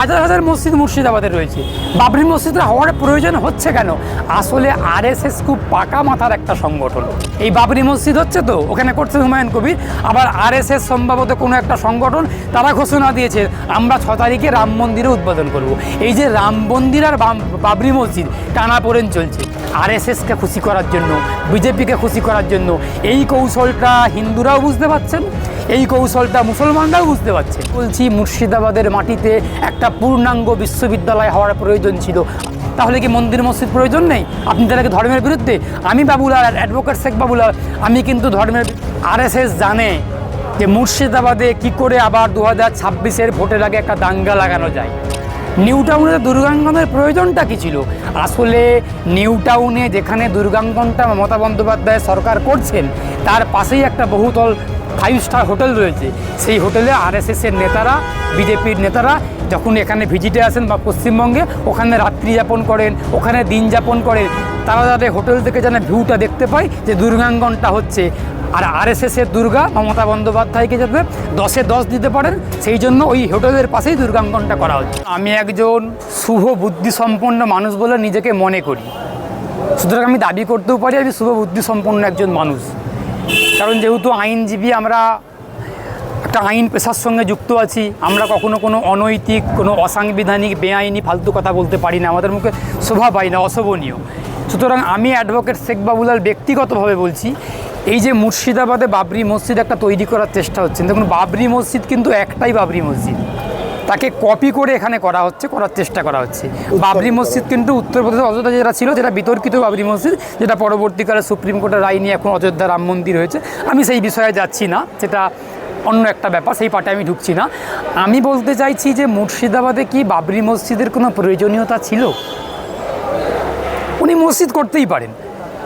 হাজার হাজার মসজিদ মুর্শিদাবাদে রয়েছে। বাবরি মসজিদের হওয়ার প্রয়োজন হচ্ছে কেন? আসলে আরএসএস খুব পাকা মাথার একটা সংগঠন। এই বাবরি মসজিদ হচ্ছে তো, ওখানে করছে হুমায়ুন কবির। আবার আরএসএস সম্ভবত কোনো একটা সংগঠন তারা ঘোষণা দিয়েছে, আমরা ছ তারিখে রাম মন্দিরে উদ্বোধন করব। এই যে রাম মন্দির আর বাবরি মসজিদ টানাপোড়েন চলছে। আর আরএসএসকে খুশি করার জন্য, বিজেপিকে খুশি করার জন্য, এই কৌশলটা হিন্দুরাও বুঝতে পারছেন? এই কৌশলটা মুসলমানরাও বুঝতে পারছে। বলছি, মুর্শিদাবাদের মাটিতে একটা পূর্ণাঙ্গ বিশ্ববিদ্যালয় হওয়ার প্রয়োজন ছিল। তাহলে কি মন্দির মসজিদ প্রয়োজন নেই? আপনি তাহলে ধর্মের বিরুদ্ধে? আমি বাবুলাল অ্যাডভোকেট শেখ বাবুলাল আমি কিন্তু ধর্মের আরএসএস জানে যে মুর্শিদাবাদে কি করে আবার দু হাজার ছাব্বিশের ভোটের আগে একটা দাঙ্গা লাগানো যায়। নিউ টাউনে দুর্গাঙ্গনের প্রয়োজনটা কী ছিল? আসলে নিউ টাউনে যেখানে দুর্গাঙ্গনটা মমতা বন্দ্যোপাধ্যায় সরকার করছেন, তার পাশেই একটা বহুতল ফাইভ স্টার হোটেল রয়েছে। সেই হোটেলে আরএসএসের নেতারা বিজেপির নেতারা যখন এখানে ভিজিটে আসেন বা পশ্চিমবঙ্গে, ওখানে রাত্রি যাপন করেন, ওখানে দিন যাপন করেন, তারা যাতে হোটেল থেকে যেন ভিউটা দেখতে পায় যে দুর্গাঙ্গনটা হচ্ছে। আর আরএসএসের দুর্গা মমতা বন্দ্যোপাধ্যায়কে যাতে দশে দশ দিতে পারেন, সেই জন্য ওই হোটেলের পাশেই দুর্গাঙ্কনটা করা হচ্ছে। আমি একজন শুভ বুদ্ধিসম্পন্ন মানুষ বলে নিজেকে মনে করি। সুতরাং আমি দাবি করতেও পারি আমি শুভ বুদ্ধিসম্পন্ন একজন মানুষ। কারণ যেহেতু আইনজীবী, আমরা একটা আইন পেশার সঙ্গে যুক্ত আছি, আমরা কখনো কোনো অনৈতিক, কোনো অসাংবিধানিক, বেআইনি, ফালতু কথা বলতে পারি না। আমাদের মুখে শোভা পাই না, অশোভনীয়। সুতরাং আমি অ্যাডভোকেট শেখ বাবুলাল ব্যক্তিগতভাবে বলছি, এই যে মুর্শিদাবাদে বাবরি মসজিদ একটা তৈরি করার চেষ্টা হচ্ছে। দেখুন, বাবরি মসজিদ কিন্তু একটাই বাবরি মসজিদ। তাকে কপি করে এখানে করা হচ্ছে করার চেষ্টা করা হচ্ছে। বাবরি মসজিদ কিন্তু উত্তরপ্রদেশের অযোধ্যা যেটা ছিল যেটা বিতর্কিত বাবরি মসজিদ যেটা পরবর্তীকালে সুপ্রিম কোর্টের রায় নিয়ে এখন অযোধ্যা রাম মন্দির হয়েছে। আমি সেই বিষয়ে যাচ্ছি না সেটা অন্য একটা ব্যাপার সেই পাটে আমি ঢুকছি না। আমি বলতে চাইছি যে মুর্শিদাবাদে কি বাবরি মসজিদের কোনো প্রয়োজনীয়তা ছিল? উনি মসজিদ করতেই পারেন।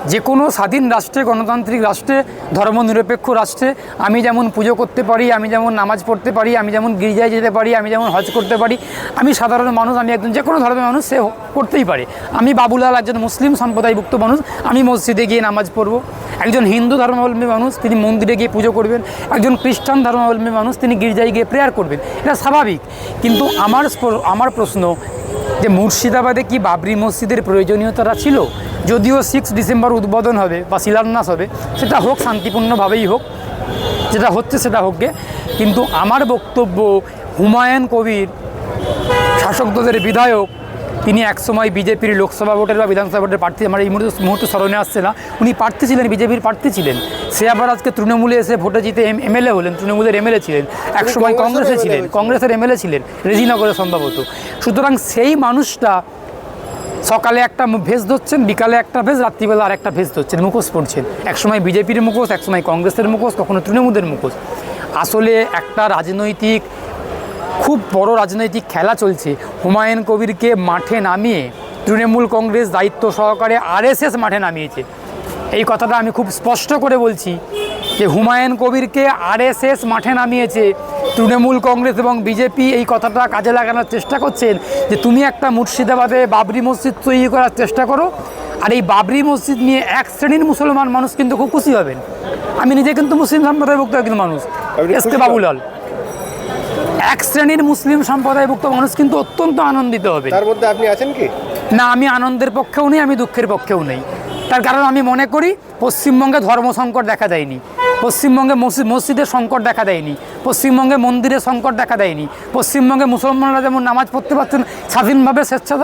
যে কোনো স্বাধীন রাষ্ট্রে, গণতান্ত্রিক রাষ্ট্রে, ধর্মনিরপেক্ষ রাষ্ট্রে আমি যেমন পুজো করতে পারি, আমি যেমন নামাজ পড়তে পারি, আমি যেমন গির্জায় যেতে পারি, আমি যেমন হজ করতে পারি, আমি সাধারণ মানুষ, আমি একজন যে কোনো ধর্মের মানুষ সে করতেই পারে। আমি বাবুলাল একজন মুসলিম সম্প্রদায়ভুক্ত মানুষ, আমি মসজিদে গিয়ে নামাজ পড়ব। একজন হিন্দু ধর্মাবলম্বী মানুষ, তিনি মন্দিরে গিয়ে পুজো করবেন। একজন খ্রিস্টান ধর্মাবলম্বী মানুষ, তিনি গির্জায় গিয়ে প্রেয়ার করবেন। এটা স্বাভাবিক। কিন্তু আমার আমার প্রশ্ন যে মুর্শিদাবাদে কি বাবরি মসজিদের প্রয়োজনীয়তাটা ছিল? যদিও সিক্স ডিসেম্বর উদ্বোধন হবে বা শিলান্যাস হবে, সেটা হোক, শান্তিপূর্ণভাবেই হোক, যেটা হচ্ছে সেটা হোকগে কিন্তু আমার বক্তব্য হুমায়ুন কবির শাসক দলের বিধায়ক তিনি একসময় বিজেপির লোকসভা ভোটের বা বিধানসভা ভোটের প্রার্থী আমার এই মুহূর্তে মুহূর্তে স্মরণে আসছে না। উনি প্রার্থী ছিলেন বিজেপির প্রার্থী ছিলেন। সে আবার আজকে তৃণমূলে এসে ভোটে জিতে এমএলএ হলেন তৃণমূলের এমএলএ ছিলেন। একসময় কংগ্রেসে ছিলেন কংগ্রেসের এমএলএ ছিলেন রেজিনগরে সম্ভবত। সুতরাং সেই মানুষটা সকালে একটা ভেজ ধরছেন বিকালে একটা ভেজ রাত্রিবেলা আর একটা ভেজ ধরছেন মুখোশ পড়ছেন একসময় বিজেপির মুখোশ একসময় কংগ্রেসের মুখোশ কখনো তৃণমূলের মুখোশ। আসলে একটা রাজনৈতিক খুব বড় রাজনৈতিক খেলা চলছে। হুমায়ুন কবিরকে মাঠে নামিয়ে তৃণমূল কংগ্রেস দায়িত্ব সহকারে আরএসএস মাঠে নামিয়েছে। এই কথাটা আমি খুব স্পষ্ট করে বলছি যে হুমায়ুন কবিরকে আরএসএস মাঠে নামিয়েছে। তৃণমূল কংগ্রেস এবং বিজেপি এই কথাটা কাজে লাগানোর চেষ্টা করছেন যে তুমি একটা মুর্শিদাবাদে বাবরি মসজিদ তৈরি করার চেষ্টা করো আর এই বাবরি মসজিদ নিয়ে এক শ্রেণির মুসলমান মানুষ কিন্তু খুব খুশি হবেন। আমি নিজে কিন্তু মুসলিম সম্প্রদায়ভুক্ত একজন মানুষ। S K Babulal. এক শ্রেণির মুসলিম সম্প্রদায়ভুক্ত মানুষ কিন্তু অত্যন্ত আনন্দিত হবে। তার মধ্যে আপনি আছেন কি? না আমি আনন্দের পক্ষেও নেই আমি দুঃখের পক্ষেও নেই। তার কারণ আমি মনে করি পশ্চিমবঙ্গে ধর্ম সংকট দেখা দেয়নি। পশ্চিমবঙ্গে মসজিদ মসজিদের সংকট দেখা দেয়নি। পশ্চিমবঙ্গে মন্দিরের সংকট দেখা দেয়নি। পশ্চিমবঙ্গে মুসলমানরা যেমন নামাজ পড়তে পারছেন স্বাধীনভাবে স্বেচ্ছা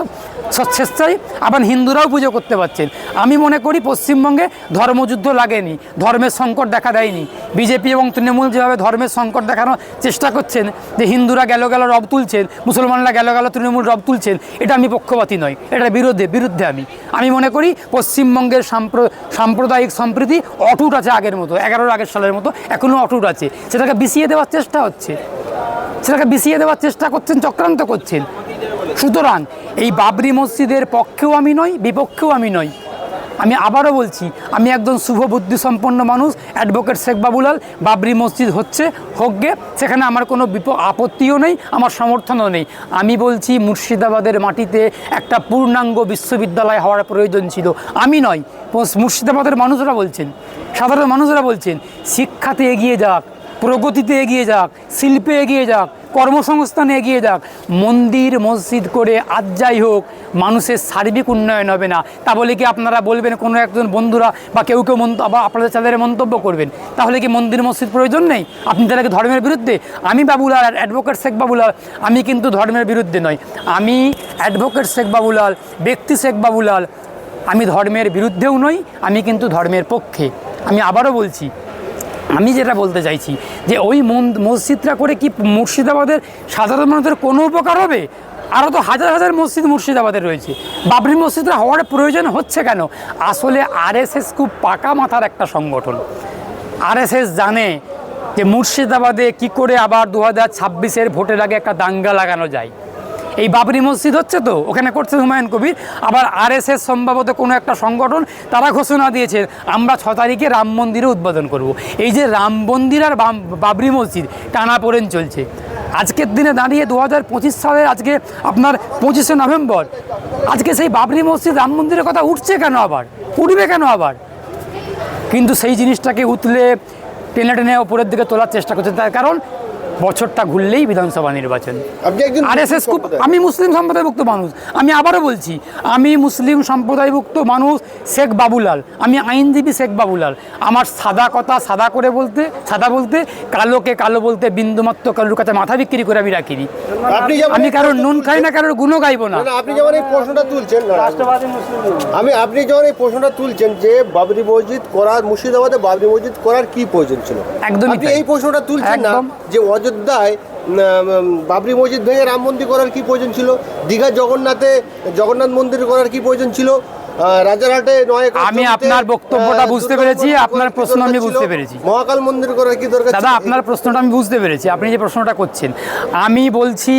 স্বেচ্ছায়, আবার হিন্দুরাও পুজো করতে পারছেন। আমি মনে করি পশ্চিমবঙ্গে ধর্মযুদ্ধ লাগেনি, ধর্মের সংকট দেখা দেয়নি। বিজেপি এবং তৃণমূল যেভাবে ধর্মের সংকট দেখানোর চেষ্টা করছেন, যে হিন্দুরা গেল গেল রব তুলছেন, মুসলমানরা গেল গেল তৃণমূল রব তুলছেন, এটা আমি পক্ষপাতী নয় এটার বিরুদ্ধে বিরুদ্ধে আমি। আমি মনে করি পশ্চিমবঙ্গের সাম্প্র- সাম্প্রদায়িক সম্প্রীতি অটুট আছে আগের মতো, এগারোর আগের সালের মতো এখনও অটুট আছে। সেটাকে বিছিয়ে দেওয়ার চেষ্টা হচ্ছে। সেটাকে বিছিয়ে দেওয়ার চেষ্টা করছেন, চক্রান্ত করছেন। সুতরাং এই বাবরি মসজিদের পক্ষেও আমি নই, বিপক্ষেও আমি নই। আমি আবারও বলছি, আমি একজন শুভ বুদ্ধি সম্পন্ন মানুষ, অ্যাডভোকেট শেখ বাবুলাল, বাবরি মসজিদ হচ্ছে হোক গে সেখানে আমার কোনো বিপ, আপত্তিও নেই, আমার সমর্থনও নেই। আমি বলছি, মুর্শিদাবাদের মাটিতে একটা পূর্ণাঙ্গ বিশ্ববিদ্যালয় হওয়ার প্রয়োজন ছিল। আমি নয় মুর্শিদাবাদের মানুষরা বলছেন, সাধারণ মানুষরা বলছেন, শিক্ষাতে এগিয়ে যাক। প্রগতিতে এগিয়ে যাক, শিল্পে এগিয়ে যাক, কর্মসংস্থানে এগিয়ে যাক, মন্দির, মসজিদ করে আজ যাই হোক, মানুষের সার্বিক উন্নয়ন হবে না। তা বলে কি আপনারা বলবেন কোনো একজন বন্ধুরা বা কেউ কেউ আবার আপনাদের চ্যানেলে মন্তব্য করবেন? তাহলে কি মন্দির, মসজিদ প্রয়োজন নেই? আপনি তাহলে ধর্মের বিরুদ্ধে? আমি বাবুলাল অ্যাডভোকেট শেখ বাবুলাল, আমি কিন্তু ধর্মের বিরুদ্ধে নয় আমি অ্যাডভোকেট শেখ বাবুলাল, ব্যক্তি শেখ বাবুলাল, আমি ধর্মের বিরুদ্ধেও নই, আমি কিন্তু ধর্মের পক্ষে। আমি আবারও বলছি আমি যেটা বলতে চাইছি যে ওই মসজিদটা করে কি মুর্শিদাবাদের সাধারণ মানুষের কোনো উপকার হবে? আরও তো হাজার হাজার মসজিদ মুর্শিদাবাদে রয়েছে। বাবরি মসজিদটা হওয়ার প্রয়োজন হচ্ছে কেন? আসলে আরএসএস খুব পাকা মাথার একটা সংগঠন। আরএসএস জানে যে মুর্শিদাবাদে কি করে আবার দু হাজার ছাব্বিশের ভোটের আগে একটা দাঙ্গা লাগানো যায়। এই বাবরি মসজিদ হচ্ছে তো, ওখানে করছে হুমায়ুন কবির। আবার আর আরএসএস সম্ভবত কোনো একটা সংগঠন, তারা ঘোষণা দিয়েছে, আমরা ছ তারিখে রাম মন্দিরে উদ্বোধন করব। এই যে রাম মন্দির আর বাবরি মসজিদ টানাপোড়েন চলছে। আজকের দিনে দাঁড়িয়ে দু হাজার পঁচিশ সালে আজকে আপনার পঁচিশে নভেম্বর, আজকে সেই বাবরি মসজিদ, রাম মন্দিরের কথা উঠছে কেন আবার? উঠবে কেন আবার? কিন্তু সেই জিনিসটাকে উতলে টেনে টেনে ওপরের দিকে তোলার চেষ্টা করছে। তার কারণ বছরটা ঘুরলেই বিধানসভা নির্বাচন। আর এস এস খুব আমি মুসলিম সম্প্রদায়ভুক্ত মানুষ। আমি আবারও বলছি আমি মুসলিম সম্প্রদায়ভুক্ত মানুষ শেখ বাবুলাল। আমি আইনজীবী শেখ বাবুলাল। আমার সাদা কথা সাদা করে বলতে সাদা বলতে কালোকে কালো বলতে বিন্দুমাত্র কালুর কাছে মাথা বিক্রি করে আমি রাখিনি। আপনি যেমন আমি কারোর নুন খাই না কারোর গুণও গাইবো না। আপনি যেমন এই প্রশ্নটা তুলছেন আমি আপনি যখন এই প্রশ্নটা তুলছেন যে বাবরি মসজিদ করার মুর্শিদাবাদে বাবরি মসজিদ করার কি প্রয়োজন ছিল? একদমই আপনি এই প্রশ্নটা তুলছেন না একদম। যে অযোধ্যায় বাবরি মসজিদ ভেঙে রাম মন্দির করার কী প্রয়োজন ছিল? দীঘা জগন্নাথে, জগন্নাথ মন্দির করার কী প্রয়োজন ছিল? রাজারহাটে নয় আমি আপনার বক্তব্যটা বুঝতে পেরেছি, আপনার প্রশ্ন আমি বুঝতে পেরেছি। মহাকাল মন্দির করার কি দরকার দাদা আপনার প্রশ্নটা আমি বুঝতে পেরেছি আপনি যে প্রশ্নটা করছেন। আমি বলছি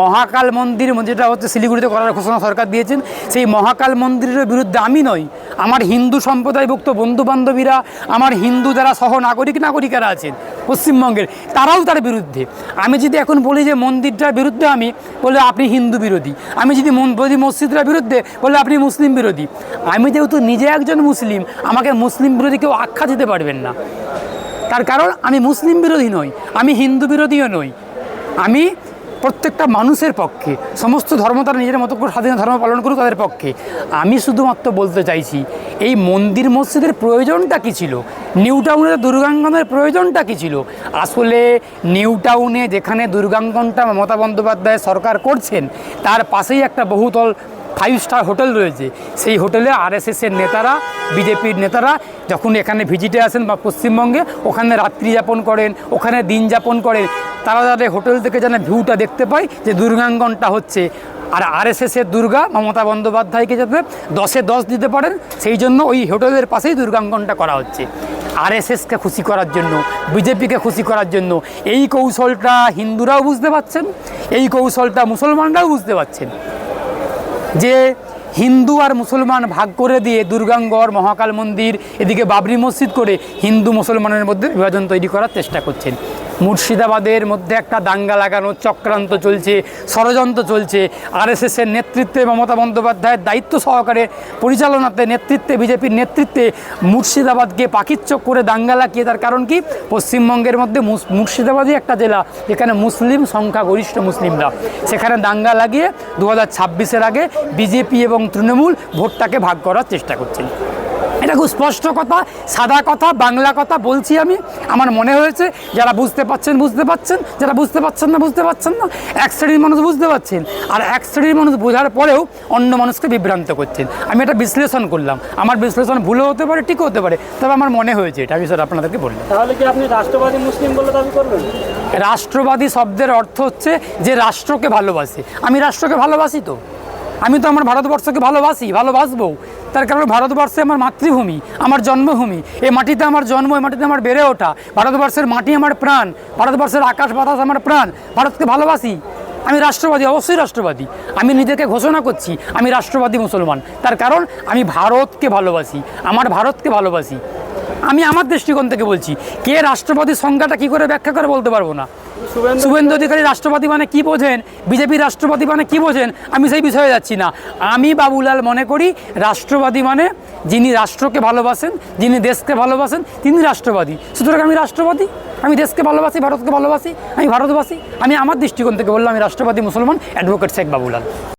মহাকাল মন্দির যেটা হচ্ছে শিলিগুড়িতে করার ঘোষণা সরকার দিয়েছেন সেই মহাকাল মন্দিরের বিরুদ্ধে আমি নই। আমার হিন্দু সম্প্রদায়ভুক্ত বন্ধু বান্ধবীরা আমার হিন্দু যারা সহ নাগরিক নাগরিকেরা আছেন পশ্চিমবঙ্গের তারাও তার বিরুদ্ধে। আমি যদি এখন বলি যে মন্দিরটার বিরুদ্ধে আমি বলে আপনি হিন্দু বিরোধী। আমি যদি বলি মসজিদটার বিরুদ্ধে বলে আপনি মুসলিম বিরোধী। আমি যেহেতু নিজে একজন মুসলিম, আমাকে মুসলিম বিরোধী কেউ আখ্যা দিতে পারবেন না। তার কারণ আমি মুসলিম বিরোধী নই, আমি হিন্দু বিরোধীও নই। আমি প্রত্যেকটা মানুষের পক্ষে, সমস্ত ধর্ম তারা নিজের মতো করে স্বাধীন ধর্ম পালন করুক তাদের পক্ষে। আমি শুধুমাত্র বলতে চাইছি, এই মন্দির মসজিদের প্রয়োজনটা কী ছিল? নিউ টাউনের দুর্গাঙ্গনের প্রয়োজনটা কী ছিল? আসলে নিউ টাউনে যেখানে দুর্গাঙ্গনটা মমতা বন্দ্যোপাধ্যায় সরকার করছেন, তার পাশেই একটা বহুতল ফাইভ স্টার হোটেল রয়েছে। সেই হোটেলে আরএসএসের নেতারা বিজেপির নেতারা যখন এখানে ভিজিটে আসেন বা পশ্চিমবঙ্গে, ওখানে রাত্রি যাপন করেন, ওখানে দিন যাপন করেন, তারা তাদের হোটেল থেকে যেন ভিউটা দেখতে পায় যে দুর্গাঙ্গনটা হচ্ছে। আর আরএসএসের দুর্গা মমতা বন্দ্যোপাধ্যায়কে যাতে দশে দশ দিতে পারেন, সেই জন্য ওই হোটেলের পাশেই দুর্গাঙ্গনটা করা হচ্ছে। আরএসএসকে খুশি করার জন্য বিজেপিকে খুশি করার জন্য, এই কৌশলটা হিন্দুরাও বুঝতে পারছেন, এই কৌশলটা মুসলমানরাও বুঝতে পারছেন। যে হিন্দু আর মুসলমান ভাগ করে দিয়ে দুর্গাঙ্গর মহাকাল মন্দির, এদিকে বাবরি মসজিদ করে হিন্দু মুসলমানের মধ্যে বিভাজন তৈরি করার চেষ্টা করছেন। মুর্শিদাবাদের মধ্যে একটা দাঙ্গা লাগানোর চক্রান্ত চলছে, ষড়যন্ত্র চলছে। আরএসএসের নেতৃত্বে মমতা বন্দ্যোপাধ্যায়ের দায়িত্ব সহকারে পরিচালনাতে নেতৃত্বে, বিজেপির নেতৃত্বে মুর্শিদাবাদকে পাখির করে দাঙ্গা লাগিয়ে তার কারণ কি? পশ্চিমবঙ্গের মধ্যে মুর্শিদাবাদই একটা জেলা, যেখানে মুসলিম সংখ্যাগরিষ্ঠ মুসলিমরা। সেখানে দাঙ্গা লাগিয়ে দু হাজার আগে বিজেপি এবং তৃণমূল ভোটটাকে ভাগ করার চেষ্টা করছেন এটা খুব স্পষ্ট কথা সাদা কথা বাংলা কথা বলছি আমি। আমার মনে হয়েছে যারা বুঝতে পাচ্ছেন বুঝতে পাচ্ছেন যারা বুঝতে পাচ্ছেন না বুঝতে পাচ্ছেন না এক শ্রেণির মানুষ বুঝতে পাচ্ছেন আর এক শ্রেণির মানুষ বোঝার পরেও অন্য মানুষকে বিভ্রান্ত করছেন। আমি এটা বিশ্লেষণ করলাম। আমার বিশ্লেষণ ভুলও হতে পারে ঠিকও হতে পারে তবে আমার মনে হয়েছে এটা। আমি স্যার আপনাদেরকে বললাম। তাহলে কি আপনি রাষ্ট্রবাদী মুসলিম বলে দাবি করবেন? রাষ্ট্রবাদী শব্দের অর্থ হচ্ছে যে রাষ্ট্রকে ভালোবাসে। আমি রাষ্ট্রকে ভালোবাসি তো? আমি তো আমার ভারতবর্ষকে ভালোবাসি ভালোবাসবো। তার কারণ ভারতবর্ষে আমার মাতৃভূমি, আমার জন্মভূমি। এই মাটিতে আমার জন্ম, এই মাটিতে আমার বেড়ে ওঠা। ভারতবর্ষের মাটি আমার প্রাণ, ভারতবর্ষের আকাশ, বাতাস আমার প্রাণ। ভারতকে ভালোবাসি। আমি রাষ্ট্রবাদী, অবশ্যই রাষ্ট্রবাদী। আমি নিজেকে ঘোষণা করছি, আমি রাষ্ট্রবাদী মুসলমান। তার কারণ, আমি ভারতকে ভালোবাসি, আমার ভারতকে ভালোবাসি। আমি আমার দৃষ্টিকোণ থেকে বলছি, কে রাষ্ট্রবাদী সংজ্ঞাটা কি করে ব্যাখ্যা করে বলতে পারব না? শুভেন্দু অধিকারী রাষ্ট্রপতি মানে কি বোঝেন? বিজেপি রাষ্ট্রপতি মানে কি বোঝেন? আমি সেই বিষয়ে যাচ্ছি না। আমি বাবুলাল মনে করি রাষ্ট্রবাদী মানে যিনি রাষ্ট্রকে ভালোবাসেন, যিনি দেশকে ভালোবাসেন, তিনি রাষ্ট্রবাদী সুতরাং আমি রাষ্ট্রবাদী আমি দেশকে ভালোবাসি, ভারতকে ভালোবাসি, আমি ভারতবাসী। আমি আমার দৃষ্টিকোণ থেকে বললাম আমি রাষ্ট্রবাদী মুসলমান অ্যাডভোকেট শেখ বাবুলাল।